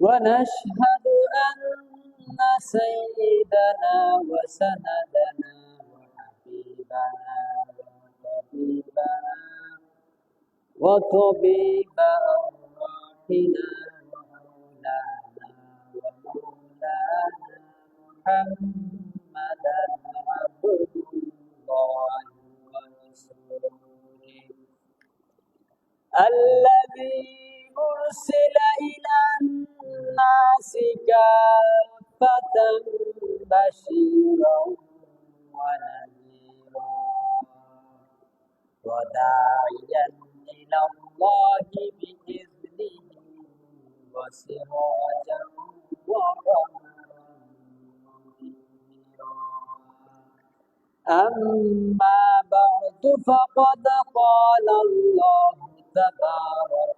ونشهد أن سيدنا وسندنا وحبيبنا وطبيبنا وطبيب أرواحنا ومولانا ومولانا محمدا عبد الله ورسوله الذي أرسل إلى الناس كافة بشيرا ونذيرا وداعيا إلى الله بإذنه وسراجا منيرا أما بعد فقد قال الله تبارك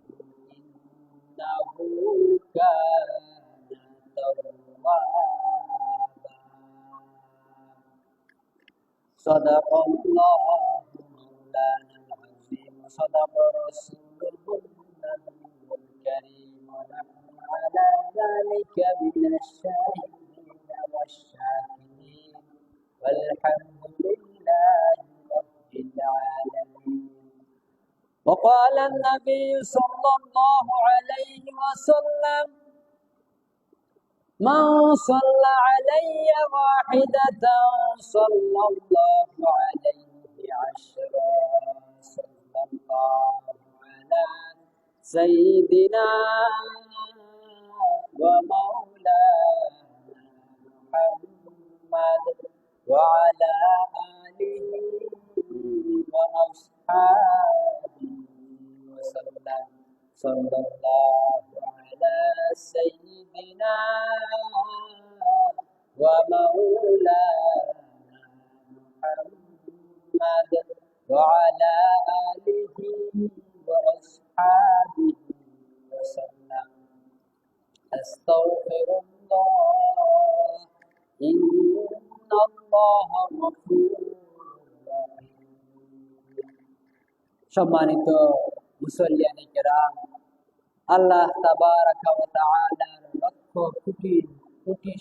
إنه كان توابا صدق الله مولانا العظيم. وصدق رسوله النبي الكريم. ونحن على ذلك من الشاهدين والشاكرين. والحمد وقال النبي صلى الله عليه وسلم من صلى علي واحدة صلى الله عليه عشرا صلى الله على سيدنا ومولانا محمد وعلى آله وأصحابه وسلم صلى الله على سيدنا ومولانا محمد وعلى آله وأصحابه وسلم أستغفر الله إن الله غفور رحيم সম্মানিত মুসল্লিয়ানি কেরাম আল্লাহ লক্ষ কোটি কোটি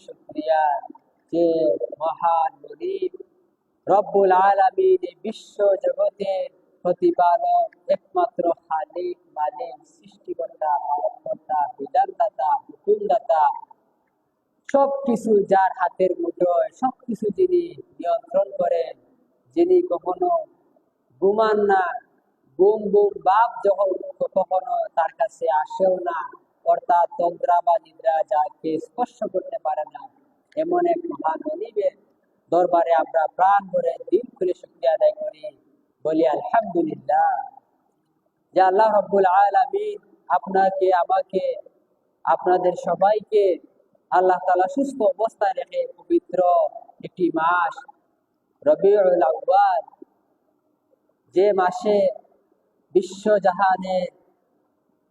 যে মহান রব্বুল বিশ্ব জগতের প্রতিপালক একমাত্র খালিক মালিক সৃষ্টিকর্তা পালনকর্তা বিধানদাতা হুকুমদাতা সবকিছু যার হাতের মুঠোয় সবকিছু যিনি নিয়ন্ত্রণ করেন যিনি কখনো ঘুমান না বুম বুম বাপ যখন কখনো তার কাছে আসেও না, অর্থাৎ তন্দ্রা বা নিদ্রা যাকে স্পর্শ করতে পারে না। এমন এক মহান অনিবের দরবারে আমরা প্রাণ ভরে দিন খুলে শুক্রিয়া আদায় করি, বলি আলহামদুলিল্লাহ। যে আল্লাহ রব্বুল আলামিন আপনাকে, আমাকে, আপনাদের সবাইকে আল্লাহ তালা সুস্থ অবস্থায় রেখে পবিত্র একটি মাস রবিউল আউয়াল, যে মাসে বিশ্বজাহানের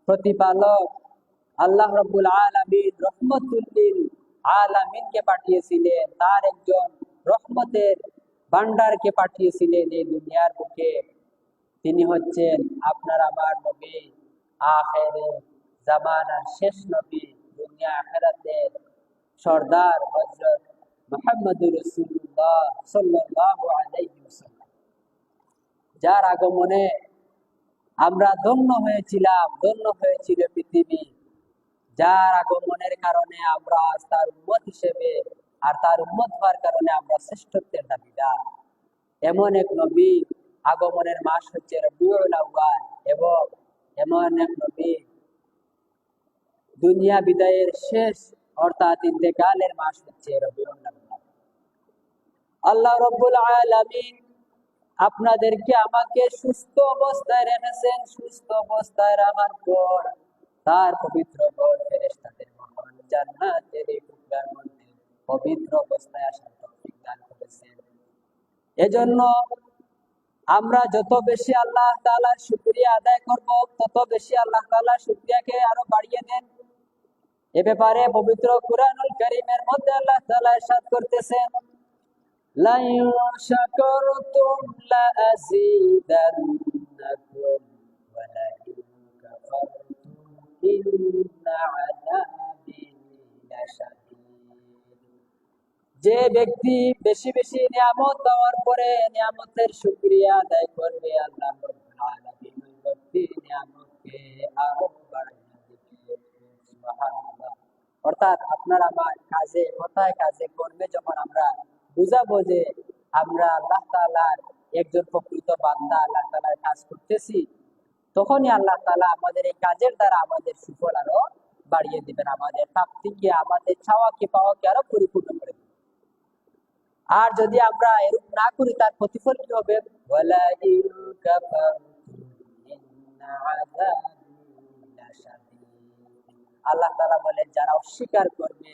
প্রতিপালক আল্লাহ রব্বুল আলামিন রহমতুল্লিল আলামিনকে পাঠিয়েছিলেন। তার একজন রহমতের ভান্ডারকে পাঠিয়েছিলেন এই দুনিয়ার বুকে। তিনি হচ্ছেন আপনার আমার নবী, আখেরে জামানার শেষ নবী, দুনিয়া আখেরাতের সর্দার হজরত মোহাম্মদুর রসুল্লাহ সাল্লাল্লাহু আলাইহি যার আগমনে আমরা ধন্য হয়েছিলাম, ধন্য হয়েছিল পৃথিবী। যার আগমনের কারণে আমরা আজ তার উম্মত হিসেবে আর তার উম্মত হওয়ার কারণে আমরা শ্রেষ্ঠত্বের দাবিদার। এমন এক নবী আগমনের মাস হচ্ছে এবং এমন এক নবী দুনিয়া বিদায়ের শেষ অর্থাৎ ইন্তেকালের মাস হচ্ছে রবিউল আল্লাহ রব্বুল আলামিন আপনাদেরকে আমাকে সুস্থ অবস্থায় রেখেছেন, সুস্থ অবস্থায় রাখার পর তার পবিত্র ঘর ফেরেশতাদের মহান জান্নাতের এই টুকরার মধ্যে পবিত্র অবস্থায় আসার তৌফিক দান করেছেন। এজন্য আমরা যত বেশি আল্লাহ তাআলার শুকরিয়া আদায় করব, তত বেশি আল্লাহ তাআলার শুকরিয়াকে আরও বাড়িয়ে দেন। এ ব্যাপারে পবিত্র কুরআনুল কারীমের মধ্যে আল্লাহ তাআলা ইরশাদ করতেছেন। لئن شكرتم لأزيدنكم ولئن كفرتم إن عذابي لشديد যে ব্যক্তি বেশি বেশি নিয়ামত দেওয়ার পরে নিয়ামতের শুকরিয়া আদায় করবে আল্লাহ রাব্বুল আলামিন ওই ব্যক্তির নিয়ামতকে আরো বাড়িয়ে দিবে সুবহানাল্লাহ অর্থাৎ আপনার আমার কাজে কথায় কাজে করবে যখন আমরা বুঝাবো যে আমরা আল্লাহ তাআলার একজন প্রকৃত বান্দা, আল্লাহ তাআলার কাজ করতেছি, তখনই আল্লাহ তাআলা আমাদের এই কাজের দ্বারা আমাদের সুফল আরও বাড়িয়ে দিবেন, আমাদের প্রাপ্তিকে আমাদের চাওয়াকে, পাওয়াকে আরও পরিপূর্ণ করে আর যদি আমরা এরূপ না করি, তার প্রতিফল কি হবে। আল্লাহ তাআলা বলেন, যারা অস্বীকার করবে